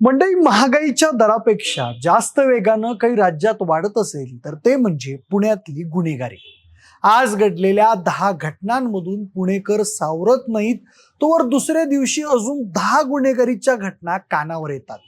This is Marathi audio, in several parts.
मंडई महागाईच्या दरापेक्षा जास्त वेगानं काही राज्यात वाढत असेल तर ते म्हणजे पुण्यातली गुन्हेगारी. आज घडलेल्या दहा घटनांमधून पुणेकर सावरत नाहीत तोवर दुसऱ्या दिवशी अजून दहा गुन्हेगारीच्या घटना कानावर येतात.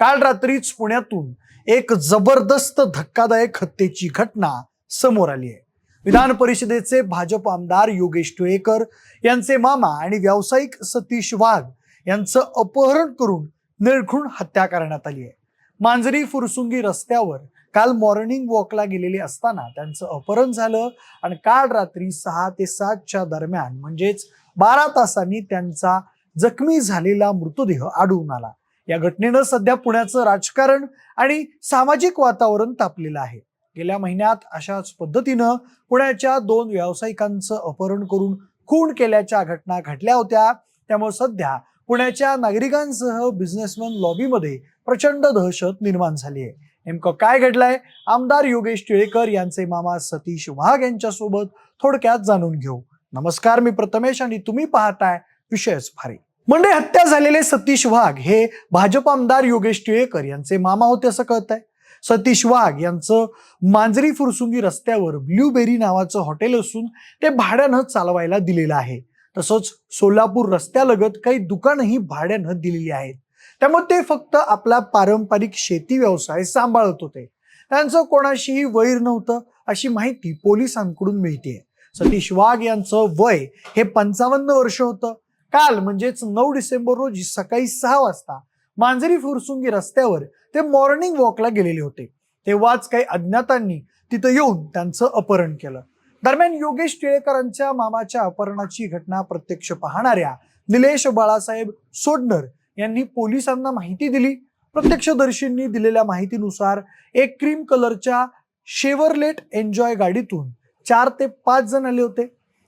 काल रात्रीच पुण्यातून एक जबरदस्त धक्कादायक हत्येची घटना समोर आली आहे. विधान परिषदेचे भाजप आमदार योगेश टिळेकर यांचे मामा आणि व्यावसायिक सतीश वाघ यांचं अपहरण करून निर्घृण हत्या करण्यात आली आहे. मांजरी फुरसुंगी रस्त्यावर काल मॉर्निंग वॉकला गेलेले असताना त्यांचं अपहरण झालं आणि काल रात्री सहा ते सातच्या दरम्यान म्हणजेच बारा तासांनी त्यांचा जखमी झालेला मृतदेह आढळून आला. या घटनेनं सध्या पुण्याचं राजकारण आणि सामाजिक वातावरण तापलेलं आहे. गेल्या महिन्यात अशाच पद्धतीनं पुण्याच्या दोन व्यावसायिकांचं अपहरण करून खून केल्याच्या घटना घडल्या होत्या. त्यामुळे सध्या पुण्याच्या नागरिकांसह बिझनेसमॅन लॉबीमध्ये प्रचंड दहशत निर्माण झाली आहे. नेमकं काय घडलंय? आमदार योगेश टिळेकर यांचे मामा सतीश वाघ यांच्यासोबत थोडक्यात जाणून घेऊ. नमस्कार मी प्रथमेश आणि तुम्ही पाहताय विषयच भारी. म्हणजे हत्या झालेले सतीश वाघ हे भाजप आमदार योगेश टिळेकर यांचे मामा होते असं कळत आहे सतीश वाघ यांचं मांजरी फुरसुंगी रस्त्यावर ब्ल्यूबेरी नावाचं हॉटेल असून ते भाड्यानं चालवायला दिलेलं आहे. तसंच सोलापूर रस्त्यालगत काही दुकानंही भाड्यानं दिलेली आहेत. त्यामुळे ते फक्त आपला पारंपरिक शेती व्यवसाय सांभाळत होते. त्यांचं कोणाशीही वैर नव्हतं अशी माहिती पोलिसांकडून मिळते. सतीश वाघ यांचं वय हे पंचावन्न वर्ष होतं. काल म्हणजेच नऊ डिसेंबर रोजी सकाळी सहा वाजता मांजरी फुरसुंगी रस्त्यावर ते मॉर्निंग वॉकला गेलेले होते. तेव्हाच काही अज्ञातांनी तिथं येऊन त्यांचं अपहरण केलं. दरम्यान योगेश टिळेकरांच्या मामाच्या अपहरणाची घटना प्रत्यक्ष पाहणाऱ्या निलेश बाळासाहेब सोडणर यांनी पोलिसांना माहिती दिली. प्रत्यक्षदर्शींनी दिलेल्या माहितीनुसार एक क्रीम कलरच्या शेवरलेट एन्जॉय गाडीतून चार ते पाच जण आले होते.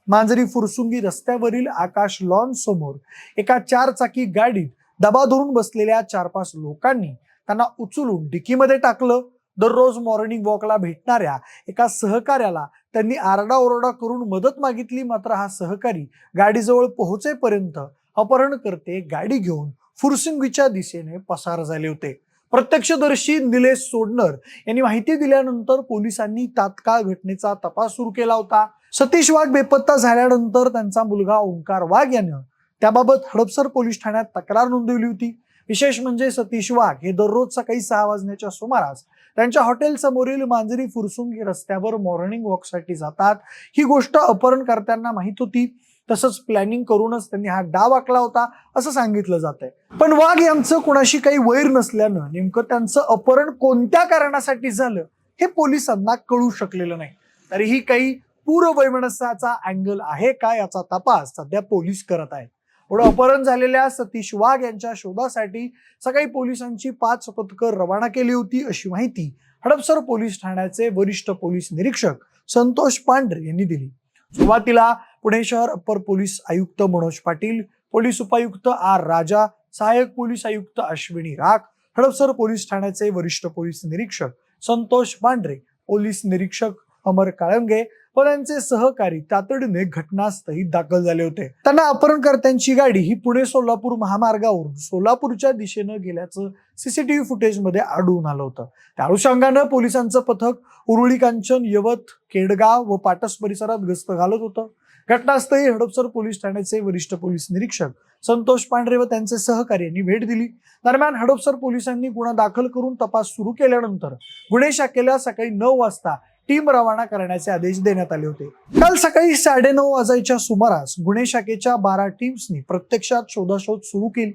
मांजरी फुरसुंगी रस्त्यावरील आकाश लॉन समोर एका चारचाकी गाडीत दबा धरून बसलेल्या चार पाच लोकांनी त्यांना उचलून डिकीमध्ये टाकलं. दररोज मॉर्निंग वॉकला भेटणाऱ्या एका सहकार्याला त्यांनी आरडाओरडा करून मदत मागितली मात्र हा सहकारी गाडीजवळ पोहोचेपर्यंत अपहरणकर्ते गाडी घेऊन फुरसिंगीच्या दिशेने पसार झाले होते. प्रत्यक्षदर्शी निलेश सोडणर यांनी माहिती दिल्यानंतर पोलिसांनी तात्काळ घटनेचा तपास सुरू केला होता. सतीश वाघ बेपत्ता झाल्यानंतर त्यांचा मुलगा ओंकार वाघ यानं त्याबाबत हडपसर पोलीस ठाण्यात तक्रार नोंदवली होती. विशेष म्हणजे सतीश वाघ हे दररोज सकाळी सहा वाजण्याच्या सुमारास त्यांच्या हॉटेल समोरील मांजरी फुरसुंगी रस्त्यावर मॉर्निंग वॉकसाठी जातात. ही गोष्ट अपहरणकर्त्यांना माहीत होती. तसंच प्लॅनिंग करूनच त्यांनी हा डाव आखला होता असं सांगितलं जात आहे पण वाघ यांचं कोणाशी काही वैर नसल्यानं नेमकं त्यांचं अपहरण कोणत्या कारणासाठी झालं हे पोलिसांना कळू शकलेलं नाही. तरीही काही पूर्ववैमनस्याचा अँगल आहे का याचा तपास सध्या पोलीस करत आहेत. पुढे अपहरण झालेल्या सतीश वाघ यांच्या शोधासाठी सकाळी पोलिसांची पाच पथकं रवाना केली होती अशी माहिती हडपसर पोलीस ठाण्याचे वरिष्ठ पोलीस निरीक्षक संतोष पांढरे यांनी दिली. सुरुवातीला पुणे शहर अप्पर पोलीस आयुक्त मनोज पाटील पोलीस उपायुक्त आर राजा सहाय्यक पोलीस आयुक्त अश्विनी राख हडपसर पोलीस ठाण्याचे वरिष्ठ पोलीस निरीक्षक संतोष पांढरे पोलीस निरीक्षक अमर काळंगे व त्यांचे सहकारी तातडीने घटनास्थळी दाखल झाले होते. त्यांना अपहरणकर्त्यांची गाडी ही पुणे सोलापूर महामार्गावरून सोलापूरच्या दिशेनं गेल्याचं सीसीटीव्ही फुटेजमध्ये आढळून आलं होतं. त्या अनुषंगानं पोलिसांचं पथक उरुळी कांचन यवत केडगाव व पाटस परिसरात गस्त घालत होतं. घटनास्थळी हडपसर पोलीस ठाण्याचे वरिष्ठ पोलीस निरीक्षक संतोष पांढरे व त्यांचे सहकारी यांनी भेट दिली. दरम्यान हडपसर पोलिसांनी गुन्हा दाखल करून तपास सुरू केल्यानंतर गुन्हे शाखेला सकाळी नऊ वाजता टीम रवाना करण्याचे आदेश देण्यात आले होते. काल सकाळी साडेनऊ वाजायच्या सुमारास गुन्हे शाखेच्या बारा टीम्सनी प्रत्यक्षात शोधाशोध सुरू केली.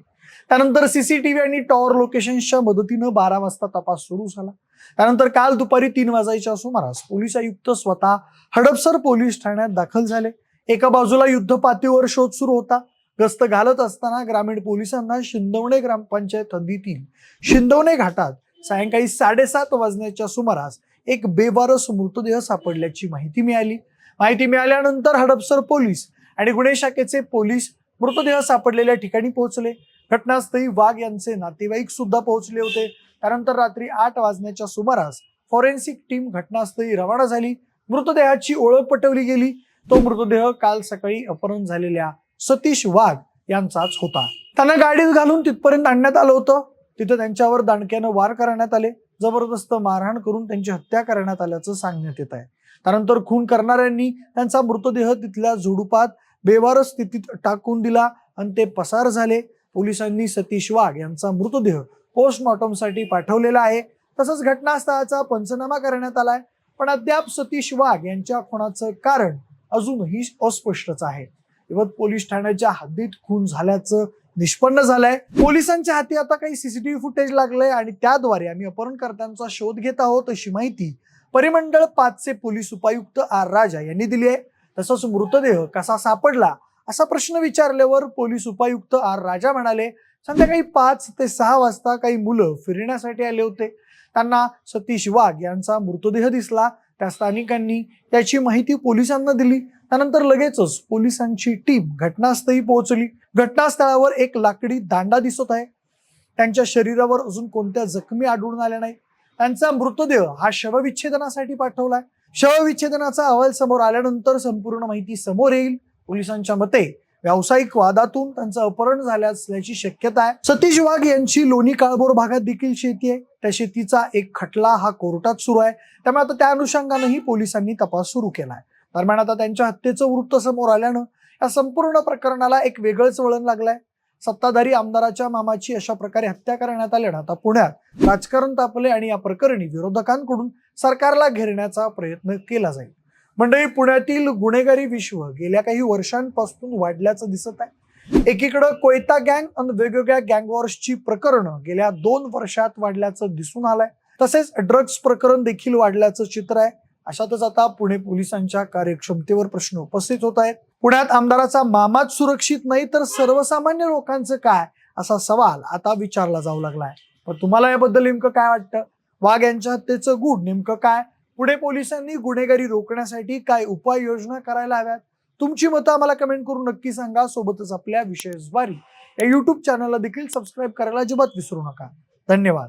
त्यानंतर सीसीटीव्ही आणि टॉवर लोकेशनच्या मदतीनं बारा वाजता तपास सुरू झाला. त्यानंतर काल दुपारी तीन वाजायच्या सुमारास पोलीस आयुक्त स्वतः हडपसर पोलीस ठाण्यात दाखल झाले. एका बाजूला युद्ध पातळीवर शोध सुरू होता. गस्त घालत असताना ग्रामीण पोलिसांना शिंदवणे ग्रामपंचायत हद्दीतील शिंदवणे घाटात सायंकाळी साडेसात वाजण्याच्या सुमारास एक बेवारस मृतदेह सापडल्याची माहिती मिळाली. माहिती मिळाल्यानंतर हडपसर पोलीस आणि गुन्हे शाखेचे पोलीस मृतदेह सापडलेल्या ठिकाणी पोहोचले. घटनास्थळी वाघ यांचे नातेवाईक सुद्धा पोहोचले होते. त्यानंतर रात्री आठ वाजण्याच्या सुमारास फॉरेन्सिक टीम घटनास्थळी रवाना झाली. मृतदेहाची ओळख पटवली गेली. तो मृतदेह काल सकाळी अपहरण झालेल्या सतीश वाघ यांचाच होता. त्यांना गाडीत घालून तिथपर्यंत आणण्यात आलं होतं. तिथं त्यांच्यावर दांडक्यानं वार करण्यात आले. जबरदस्त मारहाण करून त्यांची हत्या करण्यात आल्याचं सांगण्यात येत आहे. त्यानंतर खून करणाऱ्यांनी त्यांचा मृतदेह तिथल्या झुडुपात बेवार स्थितीत टाकून दिला आणि ते पसार झाले. पोलिसांनी सतीश वाघ यांचा मृतदेह पोस्टमॉर्टमसाठी पाठवलेला आहे. तसंच घटनास्थळाचा पंचनामा करण्यात आलाय. पण अद्याप सतीश वाघ यांच्या खुनाचं कारण अजूनही अस्पष्टच आहे. यवत पोलीस ठाण्याच्या हद्दीत खून झाल्याचं निष्पन्न झालाय. पोलिसांच्या हाती आता काही सीसीटीव्ही फुटेज लागलंय आणि त्याद्वारे आम्ही अपहरणकर्त्यांचा शोध घेत आहोत अशी माहिती परिमंडळ पाचचे पोलीस उपायुक्त आर राजा यांनी दिली आहे. तसंच मृतदेह कसा सापडला असा प्रश्न विचारल्यावर पोलीस उपायुक्त आर राजा म्हणाले संध्याकाळी पाच ते सहा वाजता काही मुलं फिरण्यासाठी आले होते. त्यांना सतीश वाघ यांचा मृतदेह दिसला. त्या स्थानिकांनी त्याची माहिती पोलिसांना दिली. त्यानंतर लगेचच पोलिसांची टीम घटनास्थळी पोहोचली. घटनास्थळावर एक लाकडी दांडा दिसत आहे. त्यांच्या शरीरावर अजून कोणत्या जखमी आढळून आल्या नाही त्यांचा मृतदेह हा शवविच्छेदनासाठी पाठवलाय. शवविच्छेदनाचा अहवाल समोर आल्यानंतर संपूर्ण माहिती समोर येईल. पोलिसांच्या मते व्यावसायिक वादातून त्यांचं अपहरण झाले असल्याची शक्यता आहे. सतीश वाघ यांची लोणी काळभोर भागात देखील शेती आहे. त्या शेतीचा एक खटला हा कोर्टात सुरू आहे. त्यामुळे आता त्या अनुषंगानंही पोलिसांनी तपास सुरू केला आहे दरम्यान आता त्यांच्या हत्येचं वृत्त समोर आल्यानं या संपूर्ण प्रकरणाला एक वेगळंच वळण लागलंय. सत्ताधारी आमदाराच्या मामाची अशा प्रकारे हत्या करण्यात आल्यानं आता पुण्यात राजकारण तापले आणि या प्रकरणी विरोधकांकडून सरकारला घेरण्याचा प्रयत्न केला जाईल. मंडळी पुण्यातील गुन्हेगारी विश्व गेल्या काही वर्षांपासून वाढल्याचं दिसत आहे. एकीकडं कोयता गँग आणि वेगवेगळ्या गँगवॉर्सची प्रकरणं गेल्या दोन वर्षात वाढल्याचं दिसून आलंय. तसेच ड्रग्ज प्रकरण देखील वाढल्याचं चित्र आहे. अशातच आता पुणे पोलिसांच्या कार्यक्षमतेवर प्रश्न उपस्थित होत आहेत. पुण्यात आमदाराचा मामाच सुरक्षित नाही तर सर्वसामान्य लोकांचं काय? असा सवाल आता विचारला जाऊ लागलाय. पण तुम्हाला याबद्दल नेमकं काय वाटतं? वाघ यांच्या हत्येचं गुण नेमकं काय? पुणे पोलिसांनी गुन्हेगारी रोखण्यासाठी काय उपाययोजना करायला हव्यात? तुमची मतं आम्हाला कमेंट करून नक्की सांगा. सोबतच आपल्या विशेष बारी या युट्यूब चॅनलला देखील सबस्क्राईब करायला अजिबात विसरू नका. धन्यवाद.